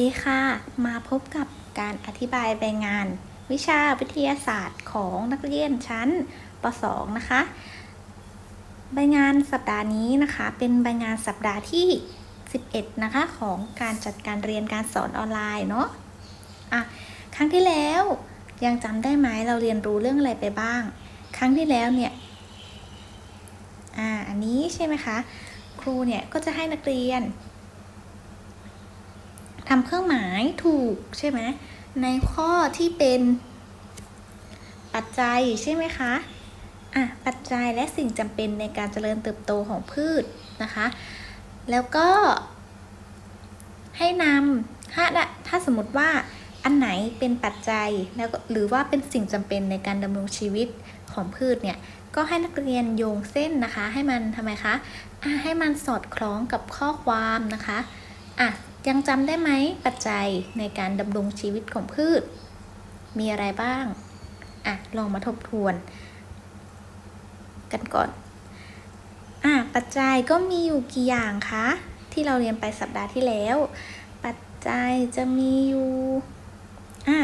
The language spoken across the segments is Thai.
ดีค่ะ มาพบกับการอธิบายใบงาน วิชาวิทยาศาสตร์ของนักเรียนชั้นป .2 นะคะ ใบงานสัปดาห์นี้นะคะ เป็นใบงานสัปดาห์ที่ 11 นะคะ ของการจัดการเรียนการสอนออนไลน์เนาะอะครั้งที่แล้วยังจำได้ไหมเราเรียนรู้เรื่องอะไรไปบ้าง ครั้งที่แล้วเนี่ยอ่าอันนี้ใช่ไหมคะ ครูเนี่ยก็จะให้นักเรียน ทำเครื่องหมายถูกใช่ไหมในข้อที่เป็นปัจจัยใช่ไหมคะอะปัจจัยและสิ่งจำเป็นในการเจริญเติบโตของพืชนะคะ แล้วก็ให้นำถ้าถ้าสมมติว่าอันไหนเป็นปัจจัยแล้วหรือว่าเป็นสิ่งจำเป็นในการดำรงชีวิตของพืชเนี่ยก็ให้นักเรียนโยงเส้นนะคะ ให้มันทำไมคะอะให้มันสอดคล้องกับข้อความนะคะอะ ยังจำได้ไหมปัจจัยในการดำรงชีวิตของพืช มีอะไรบ้าง อะ ลองมาทบทวน กันก่อน อะ ปัจจัยก็มีอยู่กี่อย่างคะ ที่เราเรียนไปสัปดาห์ที่แล้ว ปัจจัยจะมีอยู่ อะ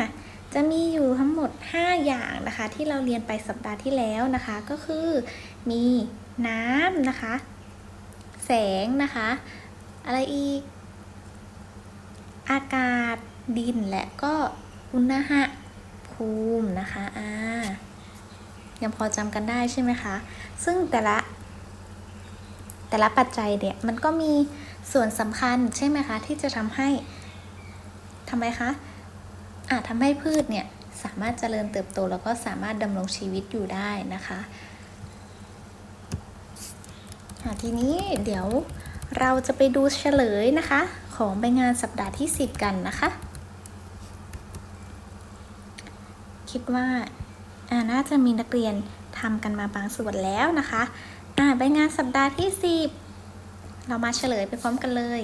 จะมีอยู่ทั้งหมด 5 อย่างนะคะ ที่เราเรียนไปสัปดาห์ที่แล้วนะคะ ก็คือ มีน้ำนะคะ แสงนะคะ อะไรอีก อากาศดินและก็อุณหภูมินะคะอ่ายังพอจำกันได้ใช่ไหมคะ ซึ่งแต่ละแต่ละปัจจัยเนี่ยมันก็มีส่วนสำคัญใช่ไหมคะ ที่จะทำให้ทำไมคะอาจทำให้พืชเนี่ยสามารถเจริญเติบโตแล้วก็สามารถดำรงชีวิตอยู่ได้นะคะะทีนี้เดี๋ยวเราจะไปดูเฉลยนะคะ ของใบงานสัปดาห์ที่ 10 กันนะคะ คิดว่าาน่าจะมีนักเรียนทำกันมาบางส่วนแล้วนะคะอ่าใบงานสัปดาห์ที่ 10 เรามาเฉลยไปพร้อมกันเลย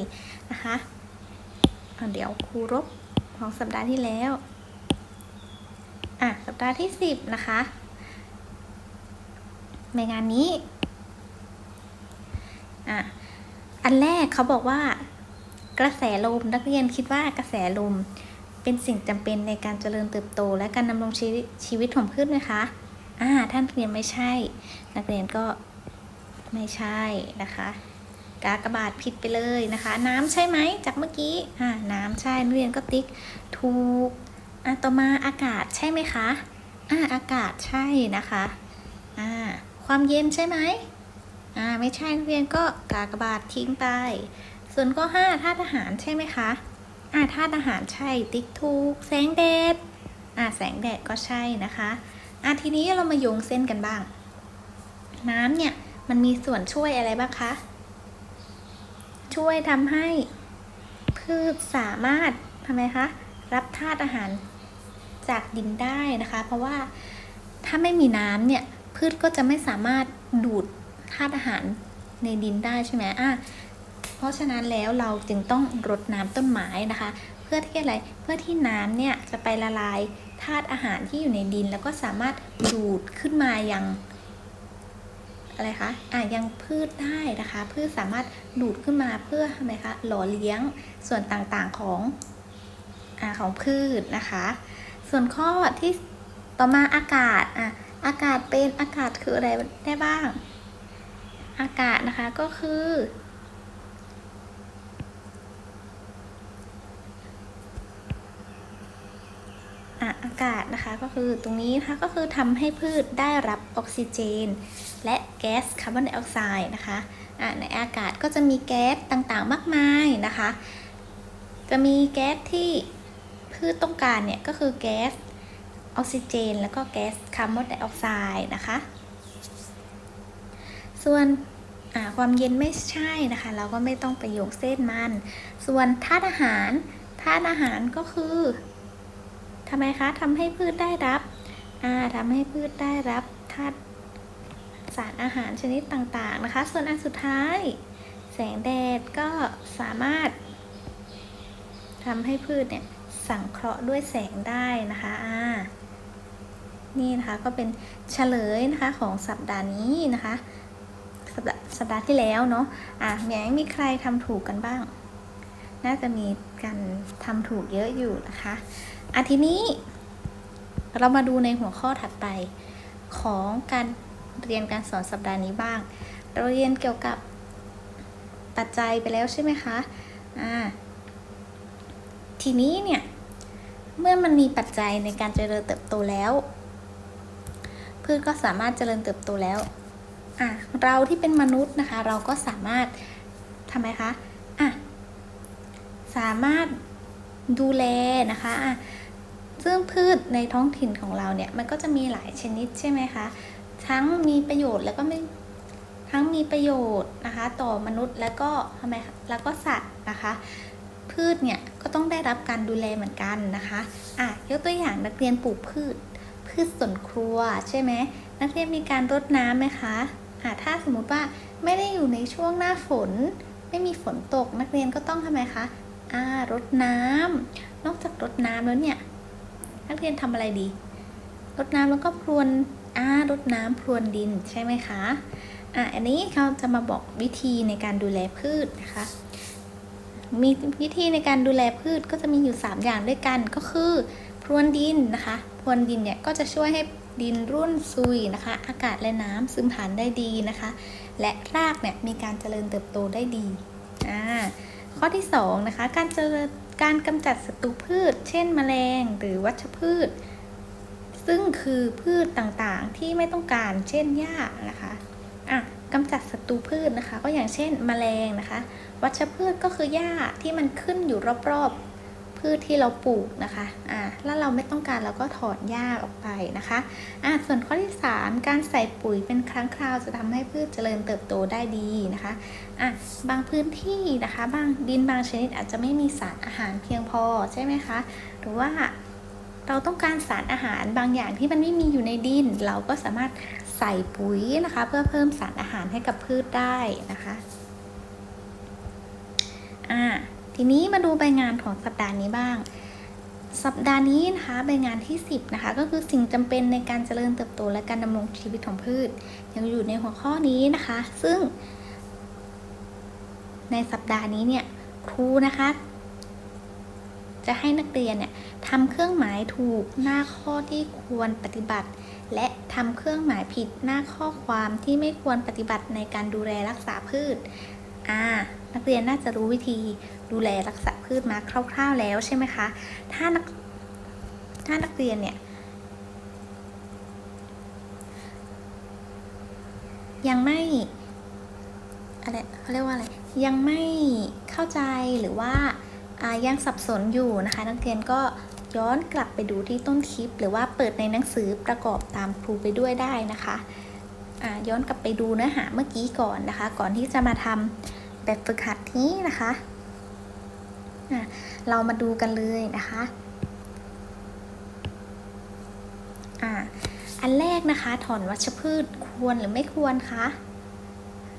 นะคะเดี๋ยวครูรบของสัปดาห์ที่แล้วอะสัปดาห์ที่ 10 นะคะใบงานนี้อะอันแรกเขาบอกว่า กระแสลมนักเรียนคิดว่ากระแสลม เป็นสิ่งจำเป็นในการเจริญเติบโต และการดำรงชีวิตชีวิตของพืชไหมคะอ่าท่านเรียนไม่ใช่ นักเรียนก็ไม่ใช่นะคะกากบาทผิดไปเลยนะคะ น้ำใช่ไหมจากเมื่อกี้อ่าน้ำใช่นักเรียนก็ติ๊กถูกอ่าต่อมาอากาศใช่ไหมคะอ่าอากาศใช่นะคะอ่าความเย็นใช่ไหมอ่าไม่ใช่นักเรียนก็กากบาททิ้งไป ส่วนข้อ5ธาตุอาหารใช่ไหมคะอ่าธาตุอาหารใช่ติ๊กถูกแสงแดดอ่าแสงแดดก็ใช่นะคะอ่าทีนี้เรามาโยงเส้นกันบ้าง น้ำเนี่ยมันมีส่วนช่วยอะไรบ้างคะช่วยทำให้พืชสามารถทำไมคะรับธาตุอาหารจากดินได้นะคะ เพราะว่าถ้าไม่มีน้ำเนี่ยพืชก็จะไม่สามารถดูดธาตุอาหารในดินได้ใช่ไหมอะ ราะฉะนั้นแล้วเราจึงต้องรดน้ำต้นไม้นะคะ เพื่อที่อะไรเพื่อที่น้ำเนี่ยจะไปละลายธาตุอาหารที่อยู่ในดิน แล้วก็สามารถดูดขึ้นมายังอะไรคะอะยังพืชได้นะคะ พืชสามารถดูดขึ้นมาเพื่อทำไมคะหล่อเลี้ยงส่วนต่างๆของอ่าของพืชนะคะ ส่วนข้อที่ต่อมาอากาศอะอากาศเป็นอากาศคืออะไรได้บ้าง อากาศนะคะก็คือ อากาศนะคะก็คือตรงนี้นะคะก็คือทำให้พืชได้รับออกซิเจน และแก๊สคาร์บอนไดออกไซด์นะคะในอากาศก็จะมีแก๊สต่างๆมากมายนะคะ จะมีแก๊สที่พืชต้องการเนี่ยก็คือแก๊สออกซิเจน แล้วก็แก๊สคาร์บอนไดออกไซด์นะคะ ส่วนความเย็นไม่ใช่นะคะ เราก็ไม่ต้องไปโยงเส้นมัน ส่วนธาตุอาหารธาตุอาหารก็คือ ทำไมคะทำให้พืชได้รับอ่าทำให้พืชได้รับธาตุสารอาหารชนิดต่างๆนะคะ ส่วนอันสุดท้าย แสงแดดก็สามารถทำให้พืชเนี่ยสังเคราะห์ด้วยแสงได้นะคะอ่านี่นะคะก็เป็นเฉลยนะคะของสัปดาห์นี้นะคะ สัปดาห์สัปดาห์ที่แล้วเนาะอะแหมมีใครทำถูกกันบ้าง น่าจะมีการทำถูกเยอะอยู่นะคะ อะทีนี้ เรามาดูในหัวข้อถัดไป ของการเรียนการสอนสัปดาห์นี้บ้าง เราเรียนเกี่ยวกับปัจจัยไปแล้วใช่ไหมคะอ่าทีนี้เนี่ย เมื่อมันมีปัจจัยในการเจริญเติบโตแล้วพืชก็สามารถเจริญเติบโตแล้วอะเราที่เป็นมนุษย์นะคะ เราก็สามารถทำไมคะอะสามารถดูแลนะคะอะ ซึ่งพืชในท้องถิ่นของเราเนี่ยมันก็จะมีหลายชนิดใช่ไหมคะ ทั้งมีประโยชน์แล้วก็ไม่ทั้งมีประโยชน์นะคะต่อมนุษย์แล้วก็ทำไมคะแล้วก็สัตว์นะคะ พืชเนี่ยก็ต้องได้รับการดูแลเหมือนกันนะคะอะยกตัวอย่างนักเรียนปลูกพืช พืชสวนครัวใช่ไหมนักเรียนมีการรดน้ำไหมคะอะถ้าสมมุติว่าไม่ได้อยู่ในช่วงหน้าฝน ไม่มีฝนตกนักเรียนก็ต้องทำไมคะอ่ารดน้ำนอกจากรดน้ำแล้วเนี่ย นักเรียนทำอะไรดีรดน้ำแล้วก็พรวนอ่ารดน้ำพรวนดินใช่ไหมคะอะอันนี้เขาจะมาบอกวิธีในการดูแลพืชนะคะ มีวิธีในการดูแลพืชก็จะมีอยู่ 3 อย่างด้วยกันก็คือพรวนดินนะคะพรวนดินเนี่ยก็จะช่วยให้ดินรุ่นซุยนะคะ อากาศและน้ำซึมผ่านได้ดีนะคะ และรากเนี่ยมีการเจริญเติบโตได้ดีอ่าข้อที่2นะคะการเจริญ การกำจัดศัตรูพืช เช่น แมลง หรือวัชพืช ซึ่งคือพืชต่างๆที่ไม่ต้องการ เช่นหญ้านะคะอะกำจัดศัตรูพืชนะคะ ก็อย่างเช่น แมลงนะคะ วัชพืชก็คือหญ้าที่มันขึ้นอยู่รอบๆ พืชที่เราปลูกนะคะอ่าแล้วเราไม่ต้องการเราก็ถอนหญ้าออกไปนะคะอ่าส่วนข้อที่ 3 การใส่ปุ๋ยเป็นครั้งคราวจะทำให้พืชเจริญเติบโตได้ดีนะคะอะบางพื้นที่นะคะ บางดินบางชนิดอาจจะไม่มีสารอาหารเพียงพอใช่ไหมคะ หรือว่าเราต้องการสารอาหารบางอย่างที่มันไม่มีอยู่ในดิน เราก็สามารถใส่ปุ๋ยนะคะ เพื่อเพิ่มสารอาหารให้กับพืชได้นะคะอ่า ทีนี้มาดูใบงานของสัปดาห์นี้บ้าง สัปดาห์นี้นะคะใบงานที่ 10 นะคะ ก็คือสิ่งจำเป็นในการเจริญเติบโตและการดำรงชีวิตของพืช ยังอยู่ในหัวข้อนี้นะคะ ซึ่ง ในสัปดาห์นี้เนี่ยครูนะคะ จะให้นักเรียนเนี่ยทำเครื่องหมายถูกหน้าข้อที่ควรปฏิบัติ และทำเครื่องหมายผิดหน้าข้อความที่ไม่ควรปฏิบัติในการดูแลรักษาพืชอ่า นักเรียนน่าจะรู้วิธีดูแลรักษาพืชมาคร่าว ๆแล้วใช่ไหมคะ ถ้านักถ้านักเรียนเนี่ยยังไม่อะไรเขาเรียกว่าอะไรยังไม่เข้าใจหรือว่าายังสับสนอยู่นะคะ นักเรียนก็ย้อนกลับไปดูที่ต้นคลิป หรือว่าเปิดในหนังสือประกอบตามครูไปด้วยได้นะคะ ย้อนกลับไปดูเนื้อหาเมื่อกี้ก่อนนะคะ ก่อนที่จะมาทำ แบบฝึกหัดนี้นะคะ เรามาดูกันเลยนะคะอ่าอันแรกนะคะ ถอนวัชพืชควรหรือไม่ควรคะ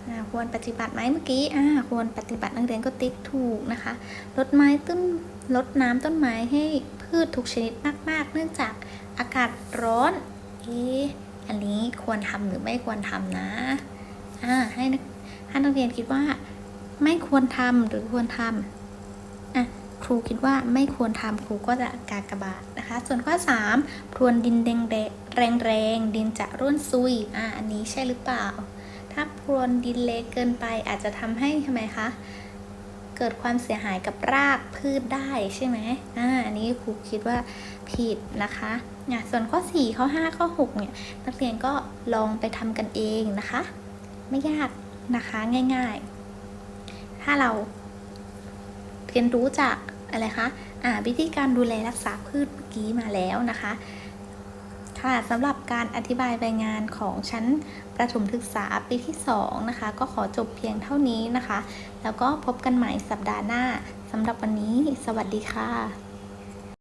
อ่าควรปฏิบัติไหมเมื่อกี้อ่าควรปฏิบัตินักเรียนก็ติ๊กถูกนะคะลดไม้ต้นลดน้ำต้นไม้ให้พืชทุกชนิดมาก ๆ เนื่องจากอากาศร้อนเอ๊ะอันนี้ควรทำหรือไม่ควรทำนะอ่าให้นักให้นักเรียนคิดว่า ไม่ควรทำหรือควรทำอะครูคิดว่าไม่ควรทำครูก็จะกากบาทนะคะ ส่วนข้อ 3 พรวนดินแดงแรงแรงๆดินจะร่วนซุยอะอันนี้ใช่หรือเปล่า ถ้าพรวนดินเละเกินไปอาจจะทำให้ทำไมคะเกิดความเสียหายกับรากพืชได้ใช่ไหมอ่า อันนี้ครูคิดว่าผิดนะคะอะส่วนข้อ 4 ข้อ 5 ข้อ 6 เนี่ย นักเรียนก็ลองไปทำกันเองนะคะ ไม่ยากนะคะ ง่าย ๆ ถ้าเราเรียนรู้จากอะไรคะอ่าวิธีการดูแลรักษาพืชเมื่อกี้มาแล้วนะคะ ค่ะสำหรับการอธิบายใบงานของชั้นประถมศึกษาปีที่ 2 นะคะ ก็ขอจบเพียงเท่านี้นะคะ แล้วก็พบกันใหม่สัปดาห์หน้าสำหรับวันนี้ สวัสดีค่ะ